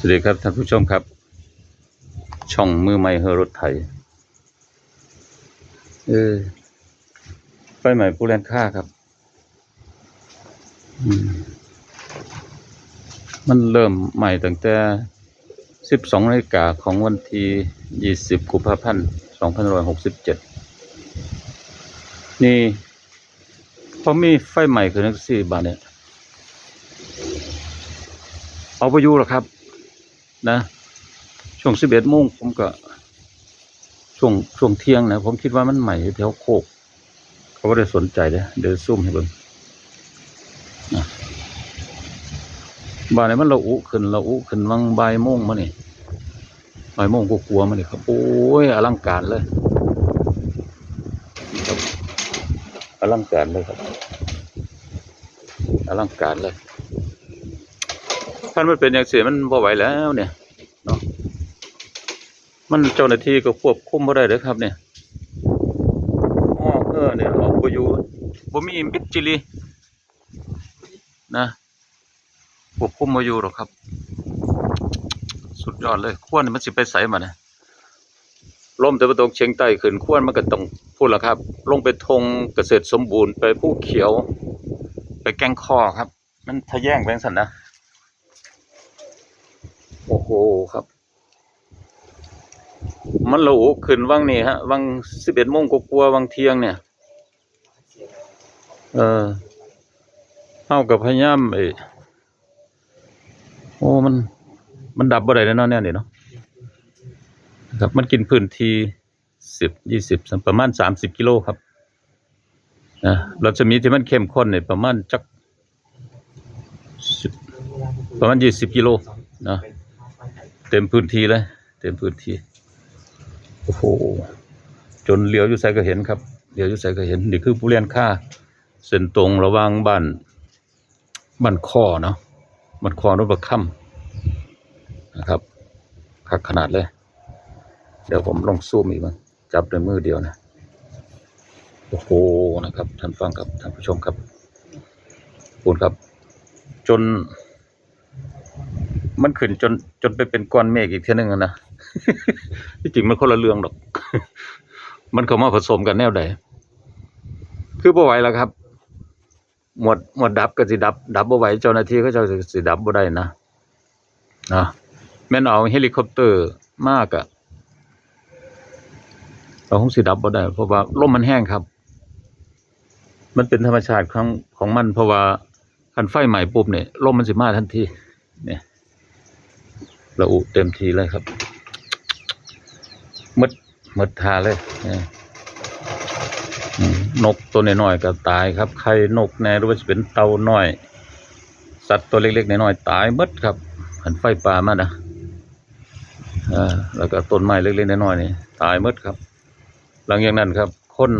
สวัสดีครับท่านผู้ชมครับ ช่องมือใหม่เฮอรถไถเออไฟใหม่ผู้แลนค่าครับมมันเริ่มใหม่ตั้งแต่ 12นาฬิกาของวันที่ 20 กุมภาพันธ์2567 นี่พอมีไฟใหม่คือนักสี่บาทเนี่ยเอาไปอยู่หรอครับ นะ ช่วงสิบเอ็ดโมงผมก็ ช่วงช่วงเที่ยงนะผมคิดว่ามันใหม่แถวโคก เขาไม่ได้สนใจเลยเดี๋ยวซุ่มให้เบิ่งนะบ่ายนี้มันเราอุขึ้นเราอุขึ้นวังบ่ายโมงมานี่บ่ายโมงก็กลัวๆมานี่ครับโอ้ยอลังการเลยอลังการเลยครับอลังการเลย ท่านมันเป็นอย่างเสียมันพอไหวแล้วเนี่ยเนาะมันเจ้าหน้าที่ก็ควบคุมบ่ได้เด้อครับ เนี่ยอ๋อเออเนี่ยออกไปอยู่บ่มีมิดจิลีนะควบคุมบ่อยู่หรอกครับ สุดยอดเลยควรมันสิไปใสมาเนี่ยลมแต่ประตกเชียงใต้ขึ้นควมันก็ต้องพูดละครับ ลงไปทงเกษตรสมบูรณ์ไปผู้เขียว ไปแกงคอครับ มันทะแย่งแบงสันนะ โอ้โหครับ มันระอุขึ้นวังนี่ฮะวังสิบเอ็ดโมงกลัววังเที่ยงเนี่ย เออเท่ากับพยายามไอ้โอ้มัน มันดับบ่ได้แล้วเนาะเนี่ยนี่เนาะครับมันกินพื้นที่สิบยี่สิบประมาณสามสิบกิโลครับนะเราจะมีที่มันเข้มข้นเนี่ยประมาณจักประมาณยี่สิบกิโลนะ เต็มพื้นที่เลยเต็มพื้นที่โอ้โหจนเลี้ยวอยู่ใส่ก็เห็นครับเลี้ยวอยู่ใส่ก็เห็นนี่คือผู้เรียนค่าเส้นตรงระว่างบ้านบ้านคอเนาะบ้านคอรถประค่ำนะครับคักขนาดเลย เดี๋ยวผมลองซูมอีกมั้งจับด้วยมือเดียวนะโอ้โหนะครับท่านฟังครับท่านผู้ชมครับขอบคุณครับ จน มันขึ้นจนจนไปเป็นก้อนเมฆอีกเท่านึงนะที่จริงมันคนละเรื่องดอก มันเข้ามาผสมกันแนวใดคือบ่ไหวแล้วครับ หมดหมดดับก็สิดับ ดับบ่ไหวเจ้าหน้าที่เขาเจะสิดับบ่ได้นะนะแม่นเอาเฮลิคอปเตอร์มากอะเราคงสิดับบ่ได้ เพราะว่าลมมันแห้งครับ มันเป็นธรรมชาติของของมัน เพราะว่าคันไฟใหม่ปุ๊บเนี่ยลมมันสิมาทันทีเนี่ย ระอุเต็มทีเลยครับมดมดทาเลยเนี่ยอืมนกตัวน้อยๆก็ตายครับไข่นกแน่หรือว่าจะเป็นเต่าน้อย สัตว์ตัวเล็กๆน้อยๆตายมดครับ หันไฟป่ามานะอ่าแล้วก็ต้นไม้เล็กๆน้อยๆนี่ตายมดครับ หลังจากนั้นครับ คน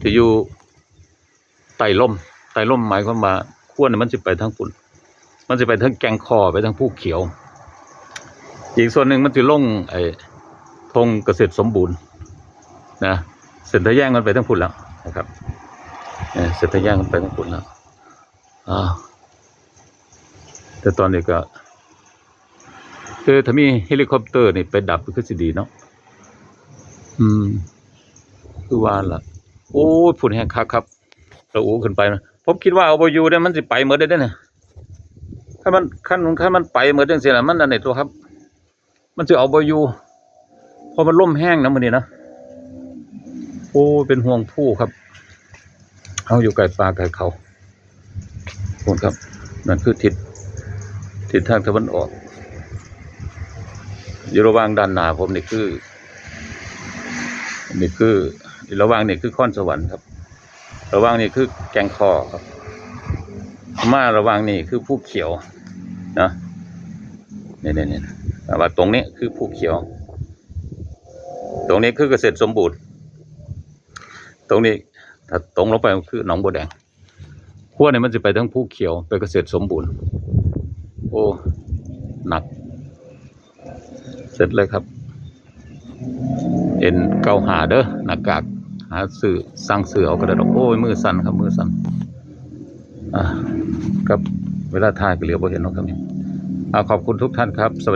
ที่อยู่ไต่ล่มไต่ล่มหมายความว่าขั้วนี่มันจะไปทางฝุ่นมันจะไปทั้งแกงคอไปทั้งผู้เขียว อีกส่วนหนึ่งมันจะลงไอ้ธงเกษตรสมบูรณ์นะเส้นทะแยงมันไปทั้งพุ่นแล้วนะครับเนี่ยเส้นทะแยงมันไปทั้งพุ่นแล้วอ่าแต่ตอนนี้ก็คือถ้ามีเฮลิคอปเตอร์นี่ไปดับก็สิดีเนาะอืม คือว่าล่ะ โอ้ฝุ่นแห้งคักครับเราอู้ขึ้นไปนะผมคิดว่าเอาไปอยู่เนี่ยมันสิไปเหมดได้เด้เนี่ยถ้ามันขั้นขั้นมันไปเหมือนจังซี่ล่ะมันอันไหนตัวครับ มันจะเอาบอยู่พราะมันล่มแห้งนะมื้อนี้นะโอ้เป็นห่วงผู้ครับเอาอยู่ไกลปลาไกลเขาโนครับนั่นคือทิศทิศทางตะวันออกอยู่ระหว่างด้านหนาผมนี่คือนี่คือระหว่างนี่คือข้อนสวรรค์ครับ ระหว่างนี่คือแกงคอครับ มาระหว่างนี่คือผู้เขียวนะเนี่ยเนี่ยเนี่ย ว่าตรงนี้คือภูเขียว ตรงนี้คือเกษตรสมบูรณ์ ตรงนี้ถ้าตรงลงไปคือหนองบัวแดงขั้วเนี่ยมันจะไปทั้งภูเขียวไปเกษตรสมบูรณ์ โอ้หนัก เสร็จเลยครับ เอ็นเกาหาเด้อหน้ากากหาสื่อสั่งเสือเอากระดาษโอ้ยมือสั่นครับมือสั่นอ่าครับเวลาถ่ายก็เหลียวบ่เห็นเนาะครับนี่เอาขอบคุณทุกท่านครับ สวัสดี